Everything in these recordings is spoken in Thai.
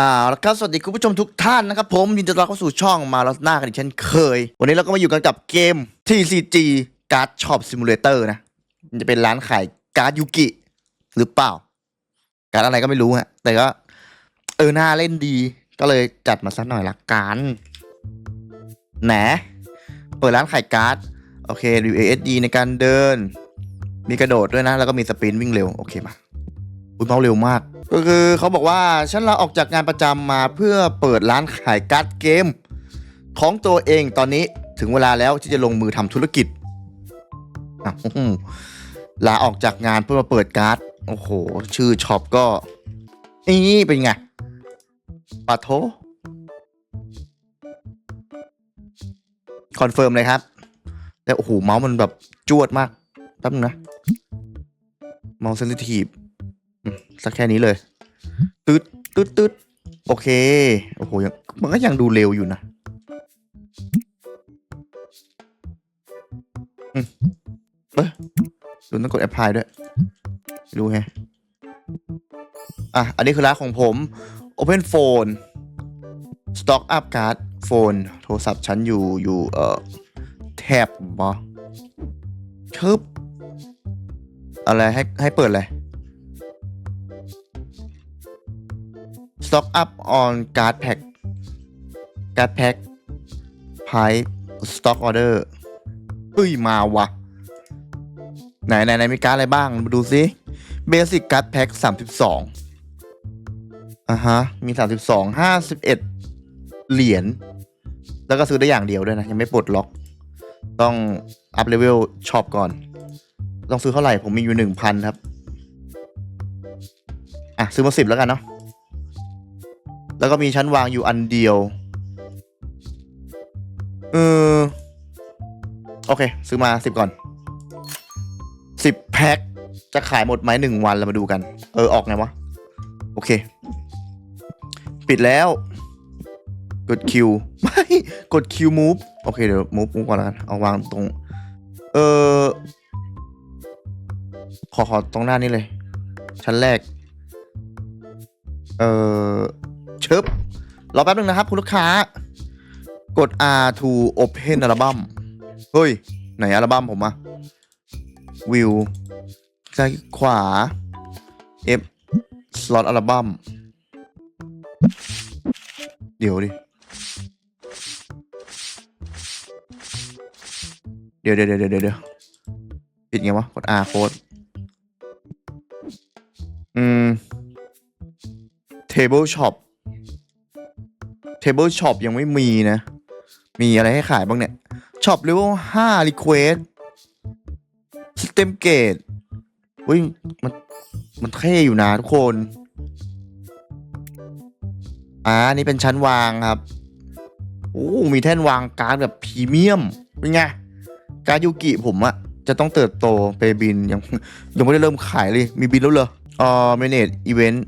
อ่าแล้วก็สวัสดีคุณผู้ชมทุกท่านนะครับ ผมยินดีต้อนรับเข้าสู่ช่องมาลัสนากันอีกเช่นเคย วันนี้เราก็มาอยู่กันกับเกม TCG Card Shop Simulator นะมันจะเป็นร้านขายการ์ดยูกิ หรือเปล่า การ์ดอะไรก็ไม่รู้ฮะแต่ก็ เออหน่าเล่นดีก็เลยจัดมาสักหน่อยละกันแหนเปิดร้านขายการ์ดโอเคดู ASD ในการเดิน มีกระโดดด้วยนะ แล้วก็มีสปินวิ่งเร็ว โอเคมา อุ้ยเมาเร็วมาก ก็คือเขาบอกว่าฉันลาออกจากงานประจำมาเพื่อเปิดร้านขายการ์ดเกม ของตัวเองตอนนี้ถึงเวลาแล้วที่จะลงมือทำธุรกิจลาออกจากงานเพื่อมาเปิดการ์ด โอ้โห ชื่อช็อปก็นี่เป็นไงปะโทคอนเฟิร์มเลยครับแต่โอ้โหเมาส์มันแบบจวดมากแป๊บนึงนะเมาส์เซนซิทีฟ สักแค่นี้เลยตืดตืดตืดโอเค โอ้โหยังมันก็ยังดูเร็วอยู่นะเอ้ยดูต้องกดแอปพลายด้วยดูไงอะ อันนี้คือร้านของผม Open Phone Stock Up Card Phone โทรศัพท์ฉันอยู่อยู่เอ่อแท็บบอคึบอะไรให้ให้เปิดเลย stock up on card pack card pack pipe stock order เฮ้ย มาวะไหนไหนไหนมีการ์ดอะไรบ้าง มาดูซิ basic card pack สามสิบสองอะฮะ มีสามสิบสองห้าสิบเอ็ดเหรียญ แล้วก็ซื้อได้อย่างเดียวด้วยนะ ยังไม่ปลดล็อก ต้องอัพเลเวลช็อปก่อน ต้องซื้อเท่าไหร่ ผมมีอยู่หนึ่งพันครับ อะ ซื้อมาสิบแล้วกันเนาะ แล้วก็มีชั้นวางอยู่อันเดียว เออ โอเค ซื้อมาสิบก่อนสิบแพ็ค จะขายหมดไหมหนึ่งวันเรามาดูกัน เออ ออกไงวะ โอเค ปิดแล้ว กดคิวไม่กดคิวมูฟโอเค เดี๋ยวมูฟมูฟก่อนแล้วกัน เอาวางตรง เออ ขอขอตรงหน้านี้เลย ชั้นแรก เออ ชึบรอแป๊บนึงนะครับ คุณลูกค้า กด R to open อัลบั้มเฮ้ย ไหนอัลบั้มผมอะวิวซ้ายขวา F slot อัลบั้มเดี๋ยวดิ เดี๋ยวเดี๋ยวเดี๋ยวเดี๋ยวเดี๋ยวปิดไงวะ กด R code อืม table shop Table Shop ยังไม่มีนะ มีอะไรให้ขายบ้างเนี่ย Shop Level 5 Request System Gate อุ้ยมันมันเท่อยู่นะทุกคนอ่านี่เป็นชั้นวางครับโอ้มีแท่นวางการ์ดแบบพรีเมียมเป็นไงการยูกิผมอะจะต้องเติบโตไปบินยังยังไม่ได้เริ่มขายเลย มีบินแล้วเหรออ่า manage event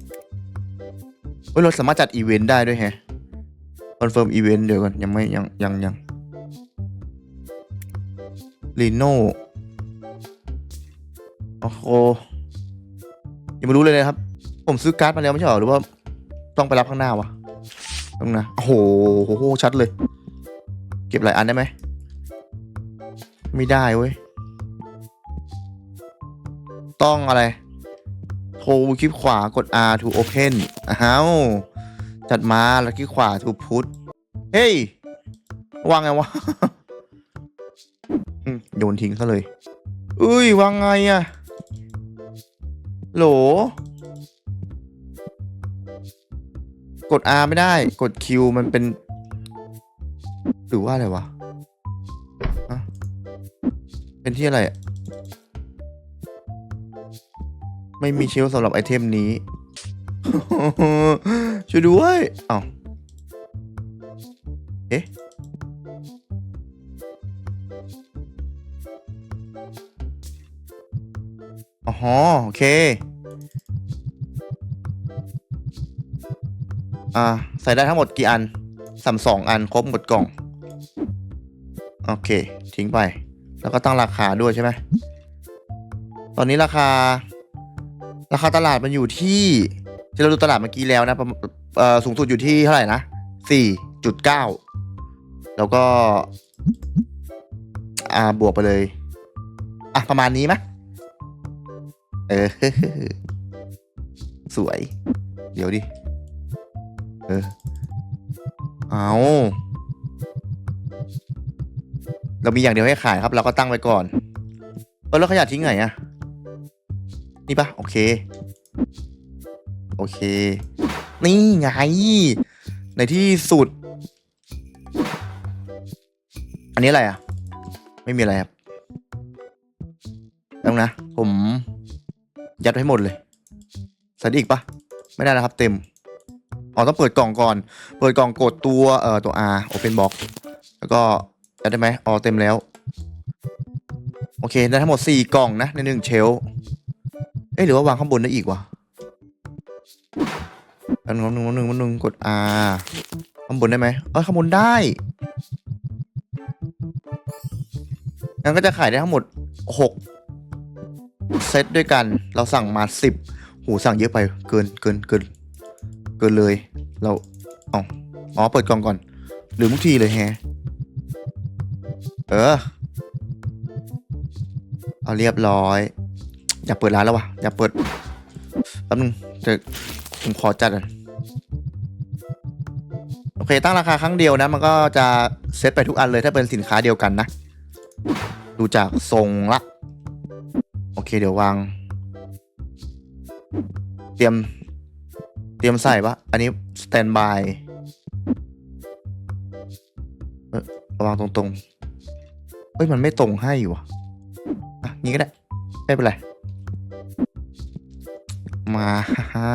เฮ้ยเราสามารถจัดอีเวนต์ได้ด้วยแฮะ อนเฟิร์มอีเวนต์เดี๋ยวก่อนยังไม่ยังยังยังลีโน่โอ้โหยังไม่รู้เลยนะครับ ผมซื้อการ์ดมาแล้วไม่ใช่เหรอหรือว่าต้องไปรับข้างหน้าวะต้องนะโอ้โหโอ้โหชัดเลย เก็บหลายอันได้ไหมไม่ได้เว้ย ต้องอะไร โทรคลิกขวากด R to open อ้าว จัดมาแล้วคลิกขวา to put เฮ้ย วางไงวะโยนทิ้งซะเลยเอ้ยวางไงอะโหล กด R ไม่ได้ กด Q มันเป็น หรือว่าอะไรวะะเป็นที่อะไร ไม่มีเชลสำหรับไอเทมนี้ ช่วยด้วยอ้าวเอ๊ะอ๋อโอเค อ่า ใส่ได้ทั้งหมดกี่อันสามสองอันครบหมดกล่อง โอเค ทิ้งไป แล้วก็ตั้งราคาด้วยใช่ไหม ตอนนี้ราคา ราคาตลาดมันอยู่ที่ ที่เราดูตลาดเมื่อกี้แล้วนะประมาณสูงสุดอยู่ที่เท่าไหร่นะสี่จุดเก้าแล้วก็ อ่าบวกไปเลย อะ ประมาณนี้ไหมเออ สวย เดี๋ยวดิ เออ เอาเรามีอย่างเดียวให้ขายครับ เราก็ตั้งไว้ก่อนเออแล้วขยะทิ้งไหนอะนี่ปะโอเค โอเค นี่ไง ในที่สุด อันนี้อะไรอะ ไม่มีอะไรครับแล้วนะ ผม ยัดให้หมดเลยใส่ได้อีกปะไม่ได้แล้วครับเต็มอ๋อต้องเปิดกล่องก่อน เปิดกล่องกดตัวเอ่อตัว R Open Box แล้วก็ยัดได้ไหมอ๋อเต็มแล้ว โอเค ได้ทั้งหมดสี่กล่องนะ ในหนึ่งเชลเอ๊ะหรือว่าวางข้างบนได้อีกวะ อันนึงอันนึงอันนึงอันนึงกด R ข้างบนได้ไหมเออข้างบนได้งั้นก็จะขายได้ทั้งหมดหกเซตด้วยกัน เราสั่งมาสิบหูสั่งเยอะไป เกินเกินเกินเกินเลย เราอ๋ออ๋อ เปิดกล่องก่อน หรือมุกทีเลยแฮะเออ เอาเรียบร้อย อย่าเปิดร้านแล้ววะอย่าเปิดแป๊บนึงเดี๋ยว ผมขอจัดโอเค ตั้งราคาครั้งเดียวนะ มันก็จะเซตไปทุกอันเลยถ้าเป็นสินค้าเดียวกันนะ ดูจากทรงละ โอเค เดี๋ยววาง เตรียม เตรียมใส่ปะอันนี้สแตนบายเออวางตรงๆ เฮ้ย มันไม่ตรงให้วะอะงี้ก็ได้ ไม่เป็นไร มาฮ่า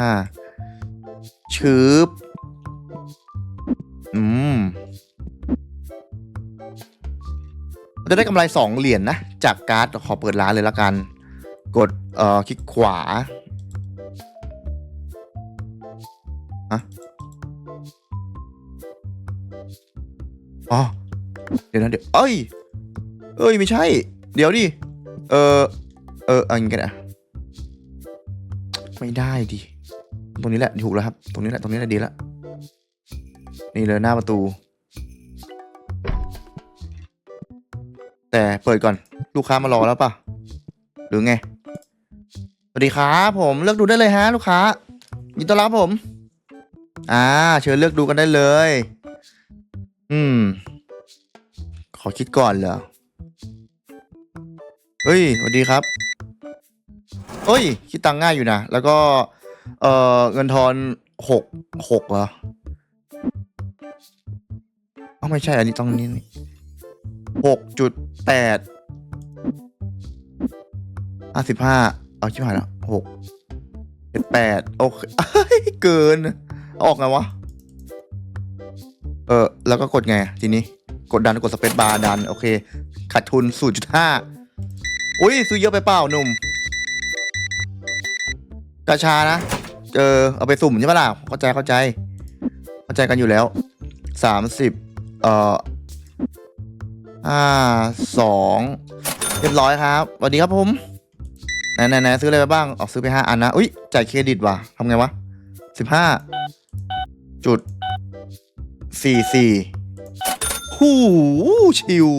ชืบอืมจะได้กำไรสองเหรียญนะ จากการ์ดขอเปิดร้านเลยละกัน กดเอ่อคลิกขวาอะอ๋อเดี๋ยวนะเดี๋ยว เอ้ย เอ้ย ไม่ใช่ เดี๋ยวดิ เออ เอออันนี้กันอะไม่ได้ดิ ตรงนี้แหละถูกแล้วครับ ตรงนี้แหละ ตรงนี้แหละดีละ นี่เลยหน้าประตู แต่เปิดก่อน ลูกค้ามารอแล้วป่ะ หรือไง สวัสดีครับผม เลือกดูได้เลยฮะ ลูกค้า ยินดีต้อนรับผม อ่า เชิญเลือกดูกันได้เลย อืม ขอคิดก่อนเหรอ เฮ้ย สวัสดีครับเฮ้ย คิดตังง่ายอยู่นะ แล้วก็ เอ่อเงินทอนหกหกเหรอเอ้าไม่ใช่อันนี้ต้องนี่หกจุดแปดห้าสิบห้าเอาชิบหายแล้วหกเจ็ดแปดโอเคเอ้ยเกิน ออกไงวะ เออ แล้วก็กดไง ทีนี้ กดดันกดสเปซบาร์ดัน โอเค ขาดทุน 0.5 อุ้ย ซื้อเยอะไปเปล่าหนุ่มกาชานะ เออเอาไปสุ่มใช่ปะล่ะเข้าใจเข้าใจ เข้าใจกันอยู่แล้วสามสิบเอ่อห้าสองเรียบร้อยครับสวัสดีครับผมไหนไหนไหนซื้ออะไรไปบ้างออกซื้อไปห้าอันนะอุ้ยจ่ายเครดิตว่ะทำไงวะสิบห้าจุดสี่สี่หูชิว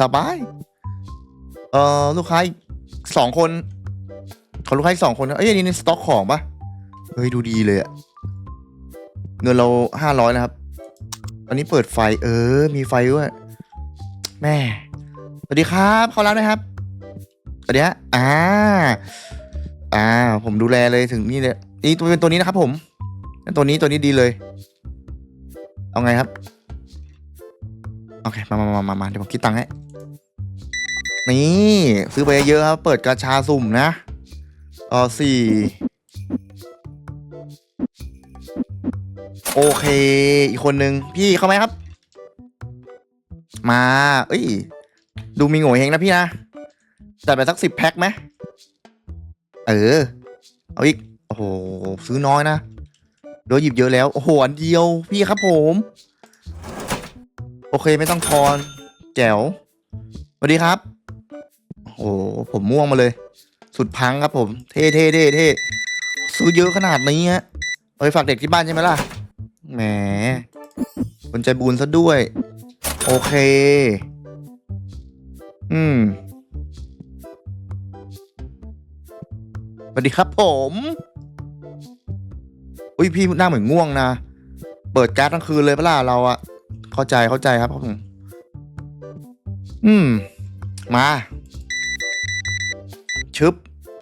สบายเอ่อลูกค้าอีกสองคนขาลูกค้าอีกสองคนนะเอ้ยนนี่ในสต็อกของปะ เฮ้ยดูดีเลยอะเงินเราห้าร้อยนะครับ ตอนนี้เปิดไฟ เออ มีไฟด้วยแม่สวัสดีครับเข้าร้านนะครับสวัสดีฮะอ่า อ่า ผมดูแลเลยถึงนี่เลยนี่ตัวเป็นตัวนี้นะครับ ผมตัวนี้ตัวนี้ดีเลย เอาไงครับโอเคมามามามามาเดี๋ยวผมคิดตังค์ให้นี่ ซื้อไปเยอะครับ เปิดกาชาสุ่มนะเออสี่ โอเค อีกคนนึง พี่เข้าไหมครับ มา เอ้ย ดูมีโง่เฮงนะพี่นะ จัดไปสักสิบแพ็คไหมเออ เอาอีก โอ้โห ซื้อน้อยนะเดี๋ยหยิบเยอะแล้ว โอ้โห อันเดียว พี่ครับผม โอเคไม่ต้องทอน แจ๋วสวัสดีครับ โอ้โหผมม่วงมาเลย สุดพังครับผม เท่เท่เท่เท่ซื้อเยอะขนาดนี้ฮะ เอาไปฝากเด็กที่บ้านใช่ไหมล่ะ แหมคนใจบุญซะด้วย โอเค อืมสวัสดีครับผม อุ้ยพี่หน้าเหมือนง่วงนะ เปิดการ์ดทั้งคืนเลยปะล่ะเราอะเข้าใจเข้าใจครับผมอืม มาชึบ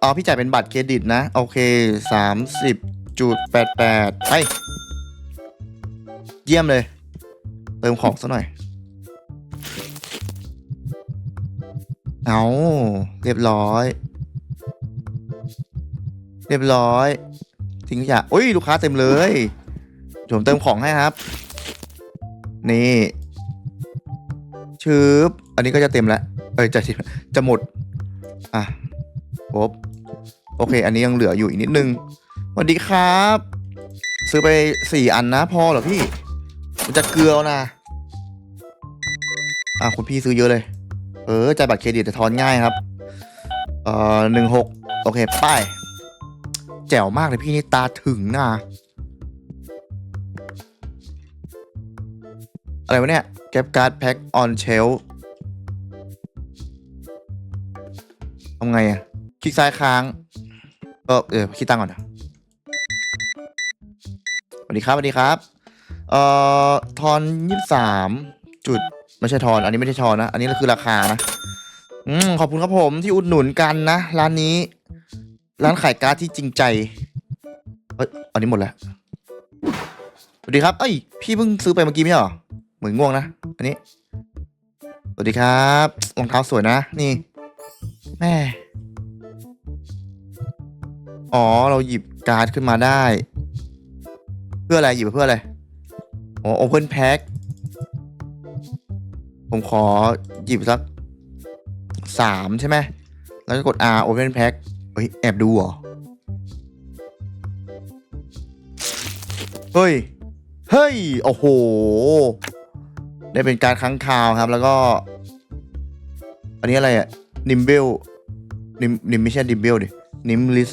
อ๋อพี่จ่ายเป็นบัตรเครดิตนะ โอเคสามสิบจุดแปดแปดไป เยี่ยมเลย เติมของซะหน่อย เอาเรียบร้อย เรียบร้อยทิ้งขยะอุ้ยลูกค้าเต็มเลยผมเติมของให้ครับ นี่ชืบอันนี้ก็จะเต็มแล้ว เอ้ยจะจะหมด อะครบโอเค อันนี้ยังเหลืออยู่อีกนิดนึงสวัสดีครับ ซื้อไปสี่อันนะพอเหรอพี่ มันจะเกลือนะอะคุณพี่ซื้อเยอะเลย เออจ่ายบัตรเครดิตจะทอนง่ายครับ เอ่อหนึ่งหกโอเคไป้าย แจ๋วมากเลยพี่นี่ตาถึงนะอะไรวะเนี่ยเก็บการ์ดแพ็คออนเชลทำไงอะคลิกซ้ายค้างเออเออคิดตังก่อนนะสวัสดีครับสวัสดีครับ เอ่อทอนยี่สามจุดไม่ใช่ทอน อันนี้ไม่ใช่ทอนนะ อันนี้คือราคานะอืมขอบคุณครับผมที่อุดหนุนกันนะร้านนี้ ร้านขายการ์ดที่จริงใจเอ้ยอันนี้หมดแล้วสวัสดีครับเอ้ยพี่เพิ่งซื้อไปเมื่อกี้ไม่หรอเหมือนง่วงนะอันนี้สวัสดีครับรองเท้าสวยนะนี่แม่อ๋อเราหยิบการ์ดขึ้นมาได้ เพื่ออะไรหยิบเพื่ออะไร อ๋อ Open Pack ผมขอหยิบสักสามใช่ไหม แล้วก็กด R Open Pack เฮ้ย แอบดูเหรอ เฮ้ย เฮ้ย โอ้โห ได้เป็นการครั้งคราวครับ แล้วก็ อันนี้อะไรอะนิมเบลนิมนิมไม่ใช่นิมเบลดิ นิมลิส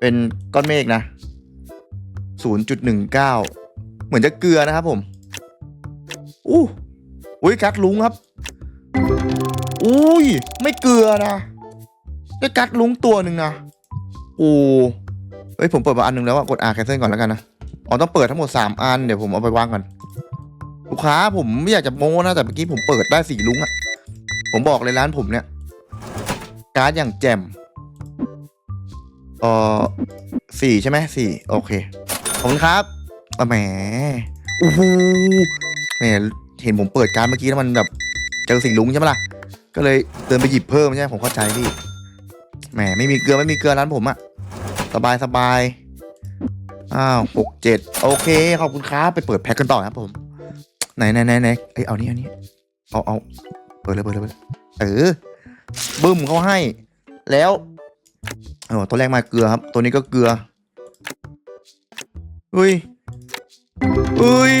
เป็นก้อนเมฆนะ 0.19 เหมือนจะเกลือนะครับผมอู้อุ้ยกัดลุงครับ อุ้ยไม่เกลือนะได้กัดลุงตัวหนึ่งนะโอ้เฮ้ยผมเปิดมาอันหนึงแล้วอะกด R cancel ก่อนแล้วกันนะอ๋อต้องเปิดทั้งหมด 3 อันเดี๋ยวผมเอาไปวางก่อนลูกค้าผมไม่อยากจะโม้นะแต่เมื่อกี้ผมเปิดได้สี่ลุงอะผมบอกเลยร้านผมเนี่ย การ์ดอย่างแจ่มเออสี่ใช่ไหมสี่โอเคขอบคุณครับ อะแหมโอ้โหแหมเห็นผมเปิดการเมื่อกี้แล้วมันแบบเจอสี่งลุงใช่ไหมล่ะ ก็เลยเดินไปหยิบเพิ่มใช่ไหมผมเข้าใจพี่แหมไม่มีเกลือไม่มีเกลือร้านผมอะสบายสบายอ้าวหกเจ็ดโอเคขอบคุณครับไปเปิดแพ็คกันต่อครับผม ไหนไหนไหนไหนเอ้ยเอานี่เอานี่เอาเอาเปิดเลยเปิดเลยเปิดเออบึ้มเขาให้ แล้วเออตัวแรกมาเกลือครับ ตัวนี้ก็เกลืออุ้ย อุ้ย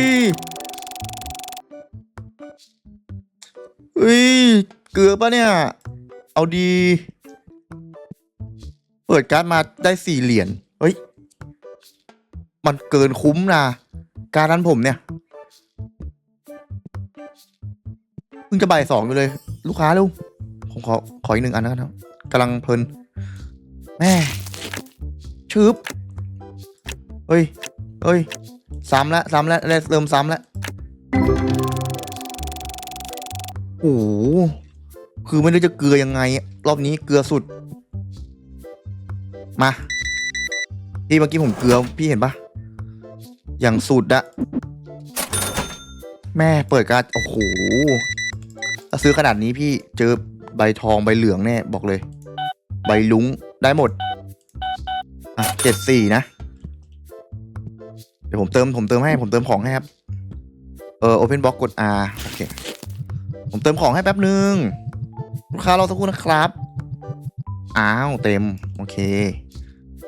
อุ้ย เกลือปะเนี่ย เอาดี เปิดการ์ดมาได้สี่เหรียญ เฮ้ย มันเกินคุ้มนะ การนั้นผมเนี่ย เพิ่งจะบ่ายสองอยู่เลย ลูกค้าลูกผมขอ ขออีกหนึ่งอันนะครับกำลังเพลิน แม่ชืบเฮ้ย เฮ้ย ซ้ำแล้วซ้ำแล้วได้เริ่มซ้ำแล้วโอ้โหคือไม่รู้จะเกลือยังไง รอบนี้เกลือสุด มาพี่เมื่อกี้ผมเกลือพี่เห็นปะอย่างสุดอะแม่เปิดการโอ้โหถ้าซื้อขนาดนี้พี่เจอใบทองใบเหลืองแน่บอกเลย ใบลุงได้หมด อะเจ็ดสี่นะ เดี๋ยวผมเติมผมเติมให้ผมเติมของให้ครับ เออ Open Box กด R โอเค ผมเติมของให้แป๊บนึงลูกค้ารอสักครู่นะครับ อ้าว เต็ม โอเค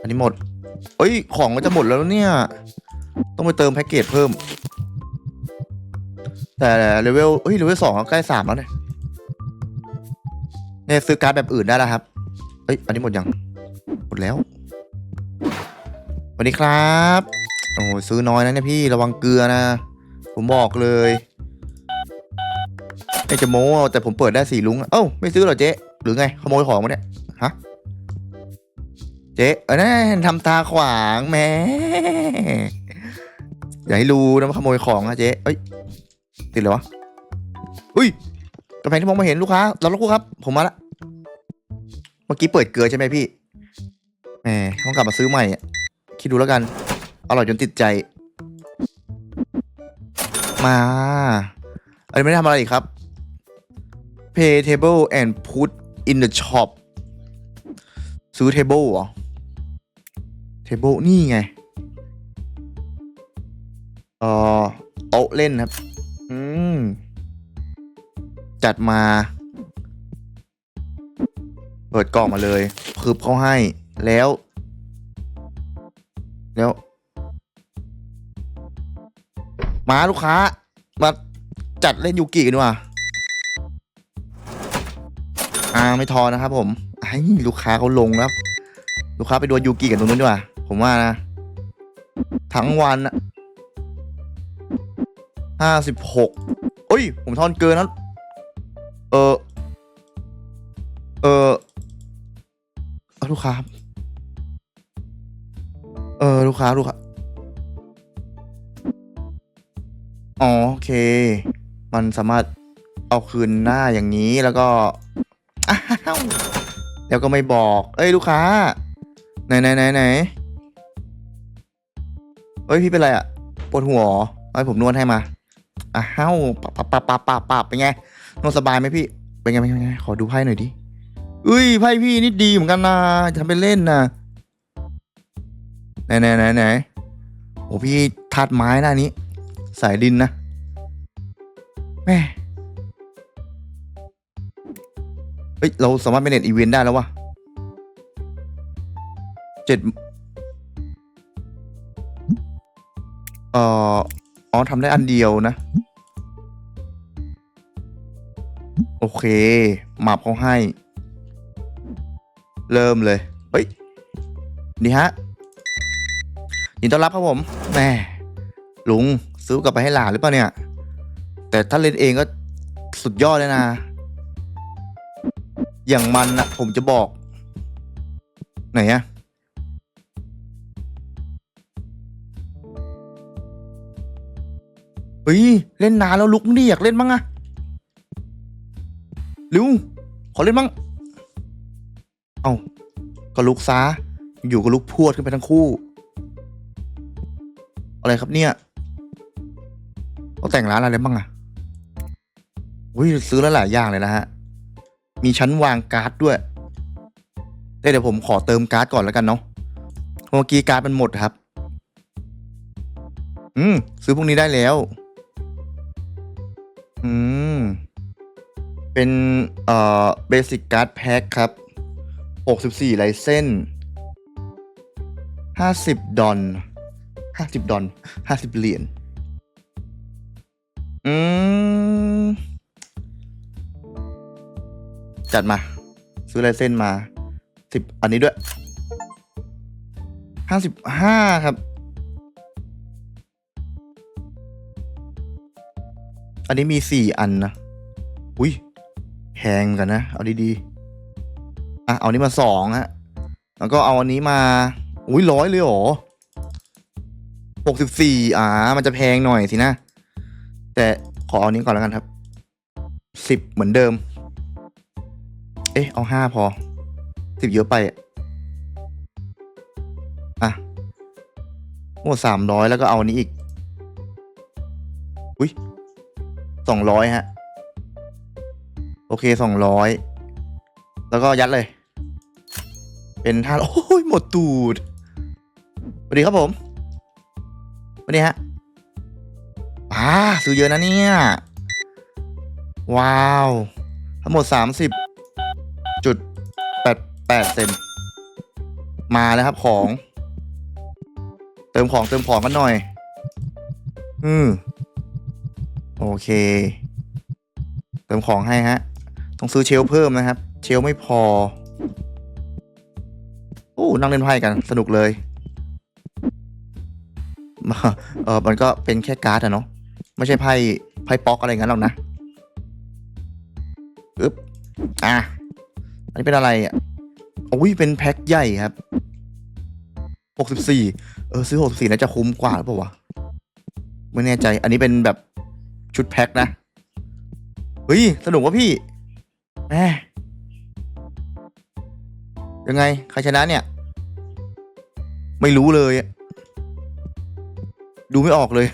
อันนี้หมด เอ้ย ของก็จะหมดแล้วเนี่ย ต้องไปเติมแพ็กเกจเพิ่ม แต่เลเวลเฮ้ยเลเวลสองใกล้สามแล้วเนี่ยเนี่ยซื้อการ์ดแบบอื่นได้แล้วครับ เอ้ย อันนี้หมดยัง หมดแล้วเวัสดีครับ โอ้โหซื้อน้อยนะเนี่ยพี่ระวังเกลือนะ ผมบอกเลยไอจะโม้แต่ผมเปิดได้สี่ลุงเอ้าไม่ซื้อเหรอเจ๊หรือไงขโมยของมาเนี่ยฮะเจ๊เออนั่นทำตาขวางแม่อย่าให้รู้นะว่าขโมยของนะเจ๊เอ้ยติดเลยวะอุ้ยกระแพงที่มองไม่เห็นลูกค้าเราลูกครับ ผมมาละเมื่อกี้เปิดเกลือใช่ไหมพี่แหมต้องกลับมาซื้อใหม่คิดดูแล้วกัน อร่อยจนติดใจ มาอันนี้ไม่ได้ทำอะไรอีกครับ pay table and put in the shop ซื้อ table เหรอ table นี่ไงเอ่อโต๊ะเล่นครับ อืม จัดมา เปิดกล่องมาเลย คืบเขาให้ แล้ว แล้ว มาลูกค้า มาจัดเล่นยูกิกันดีกว่าอ่าไม่ทอนะครับผมไอ้ลูกค้าเขาลงแล้ว ลูกค้าไปดูยูกิกันตรงนู้นดีกว่า ผมว่านะ ทั้งวันอะห้าสิบหกเอ้ย ผมทอนเกินนะเออ เออเอาลูกค้า เออ ลูกค้า ลูกค้า อ๋อโอเค มันสามารถเอาคืนหน้าอย่างนี้แล้วก็แล้วก็ไม่บอก เอ้ยลูกค้า ไหนไหนไหนไหนเอ้ยพี่เป็นไรอะปวดหัวเอเอาให้ผมนวดให้มาอ้าวปับปับปับปับปับปับเป็นไงนวดสบายไหมพี่ เป็นไงเป็นไงขอดูไพ่หน่อยดิอุ้ยไพ่พี่นี่ดีเหมือนกันนะทำเป็นเล่นนะไหนไหนไหนไหนโอ้พี่ทัดไม้หน้านี้ สายดินนะแม่เฮ้ย เราสามารถเป็นเน็ตอีเวนต์ได้แล้ววะเจ็ดเอ่ออ๋อทำได้อันเดียวนะ โอเคหมับเขาให้ เริ่มเลย เฮ้ย นี่ฮะยินต้อนรับครับผมแม่ลุงซื้อกลับไปให้หลานหรือเปล่าเนี่ย แต่ถ้าเล่นเองก็สุดยอดเลยนะ อย่างมันนะผมจะบอก ไหนอะเฮ้ย เล่นนานแล้วลุกมึงดิอยากเล่นบ้างอะลุงขอเล่นบ้าง เอ้าก็ลุกซะอยู่กับลุกพวดขึ้นไปทั้งคู่ อะไรครับเนี่ย เขาแต่งร้านอะไรบ้างอะอุ้ยซื้อแล้วหลายอย่างเลยนะฮะ มีชั้นวางการ์ดด้วย เดี๋ยวผมขอเติมการ์ดก่อนแล้วกันเนาะเมื่อกี้การ์ดมันหมดครับ อืม ซื้อพวกนี้ได้แล้ว อืม เป็น เอ่อเบสิกการ์ดแพ็คครับ64ไลเส้น50 ดอล50 ดอล50 เหรียญ อืม จัดมา ซื้อลายเส้นมาสิบอันนี้ด้วยห้าสิบห้าครับ อันนี้มีสี่อันนะ อุ้ยแพงกันนะ เอาดีๆ อะ เอานี้มาสองฮะ แล้วก็เอาอันนี้มา อุ้ยร้อยเลยเหรอหกสิบสี่อ่า มันจะแพงหน่อยสินะ แต่ขอเอานี้ก่อนแล้วกันครับสิบเหมือนเดิม เอ๊ะ เอาห้าพอสิบเยอะไปอะอะหมดสามร้อยแล้วก็เอานนี้อีก อุ้ยสองร้อยฮะ โอเคสองร้อยแล้วก็ยัดเลย เป็นท่าโอ้ยหมดตูดสวัสดีครับผมสวัสดีฮะ อ่าซื้อเยอะนะเนี่ย ว้าว ทั้งหมดสามสิบจุดแปดแปดเซนมาแล้วครับของ เติมของเติมของกันหน่อย อืมโอเค เติมของให้ฮะ ต้องซื้อเชลเพิ่มนะครับ เชลไม่พอโอ้นั่งเล่นไพ่กันสนุกเลย เออมันก็เป็นแค่การ์ดอะเนาะ ไม่ใช่ไพ่ไพ่ป๊อกอะไรงั้นหรอกนะอึ๊บอะอันนี้เป็นอะไรอะโอ้ยเป็นแพ็คใหญ่ครับหกสิบี่เออซื้อหกสิบสี่น่าจะคุ้มกว่าหรือเปล่าวะไม่แน่ใจ อันนี้เป็นแบบชุดแพ็คนะเฮ้ยสนุกวะพี่แหมยังไง ใครชนะเนี่ย ไม่รู้เลย ดูไม่ออกเลย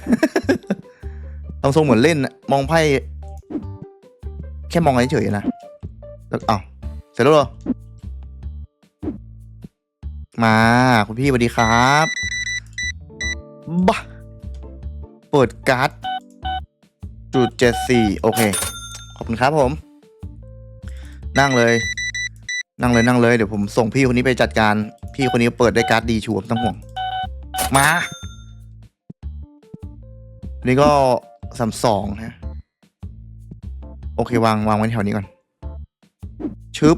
ทำทรงเหมือนเล่นอะมองไพ่แค่มองเฉยๆนะแล้วเอ้าเสร็จแล้วเหรอมา คุณพี่สวัสดีครับบ้าเปิดการ์ดจุดเจ็ดสี่โอเค ขอบคุณครับผม นั่งเลย นั่งเลยนั่งเลย เดี๋ยวผมส่งพี่คนนี้ไปจัดการ พี่คนนี้เปิดได้การ์ดดีชัวร์ไม่ต้องห่วง มานนี้ก็ สามสองฮะโอเควางวางไว้แถวนี้ก่อน ชึบ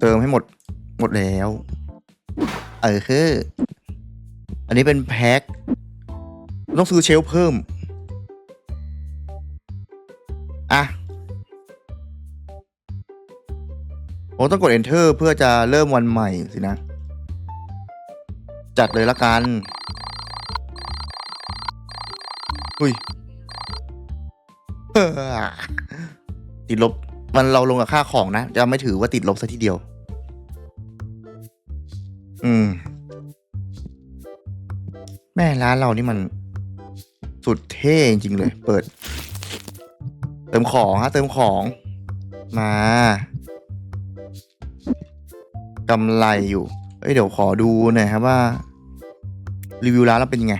เติมให้หมด หมดแล้ว เออคือ อันนี้เป็นแพ็ค ต้องซื้อเชลเพิ่ม อะโอ้ต้องกด enter เพื่อจะเริ่มวันใหม่สินะ จัดเลยละกัน อุ้ยเฮ้อติดลบมันเราลงกับค่าของนะ จะไม่ถือว่าติดลบซะทีเดียว อืม แม่ร้านเรานี่มัน สุดเท่จริงๆเลย เปิด เติมของฮะ เติมของ มากำไรอยู่ เอ้ยเดี๋ยวขอดูหน่อยครับว่า รีวิวร้านเราเป็นยังไง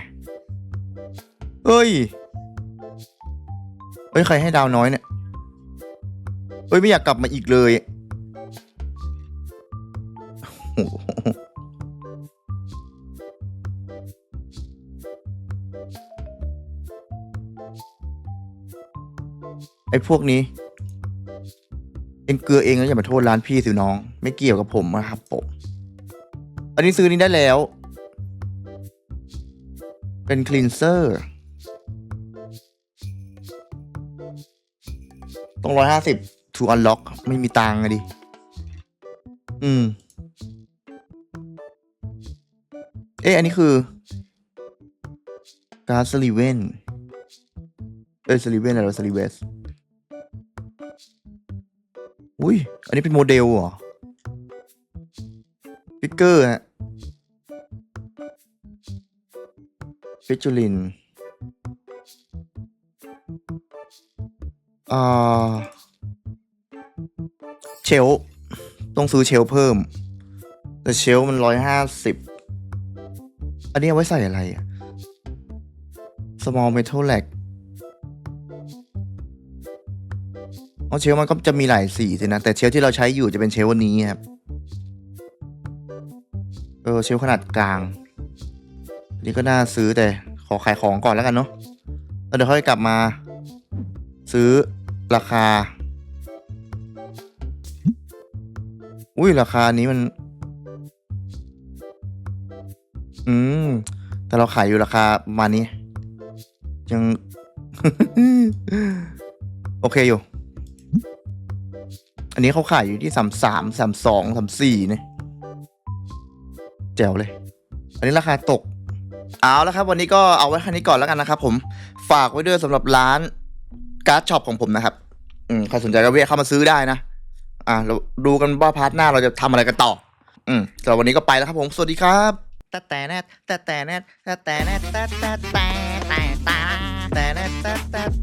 เอ้ยเอ้ยใครให้ดาวน้อยเนี่ยเอ้ยไม่อยากกลับมาอีกเลยไอ้พวกนี้ เองเกลือเองแล้วอย่ามาโทษร้านพี่สิน้อง ไม่เกี่ยวกับผมนะครับผมอันนี้ซื้อนี้ได้แล้ว เป็นคลีนเซอร์ ต้องร้อยห้าสิบ to unlock ไม่มีตังค์อะดิ อืม เอ๊ะอันนี้คือการสลีเวนเอ้ยสลีเวนอะไรสลีเวสอุ้ย อันนี้เป็นโมเดลเหรอฟิกเกอร์ฮะฟิจูลิน อ่าเชลต้องซื้อเชลเพิ่ม แต่เชลมันร้อยห้าสิบอันนี้เอาไว้ใส่อะไรอะ small metal lag อ๋อเชลมันก็จะมีหลายสีสินะ แต่เชลที่เราใช้อยู่จะเป็นเชลวันนี้ครับ เออเชลขนาดกลางนนี้ก็น่าซื้อแต่ขอขายของก่อนแล้วกันเนาะแล้วเดี๋ยวค่อยกลับมา ซื้อ ราคา อุ้ยราคานี้มัน อืม แต่เราขายอยู่ราคาประมาณนี้ ยัง โอเคอยู่ อันนี้เขาขายอยู่ที่สามสามสามสองสามสี่เนี่ยแจ๋วเลย อันนี้ราคาตก เอาแล้วครับ วันนี้ก็เอาไว้แค่นี้ก่อนแล้วกันนะครับผม ฝากไว้ด้วยสำหรับร้านการ์ดช็อปของผมนะครับ อืมใครสนใจก็เวียเข้ามาซื้อได้นะ อ่าเราดูกันว่าพาร์ทหน้าเราจะทำอะไรกันต่อ อืมสำหรับวันนี้ก็ไปแล้วครับผม สวัสดีครับแต่แต่แนทแต่แต่แนทแต่แต่แนทแต่แต่แต่แต่แต่แต่แต่แต่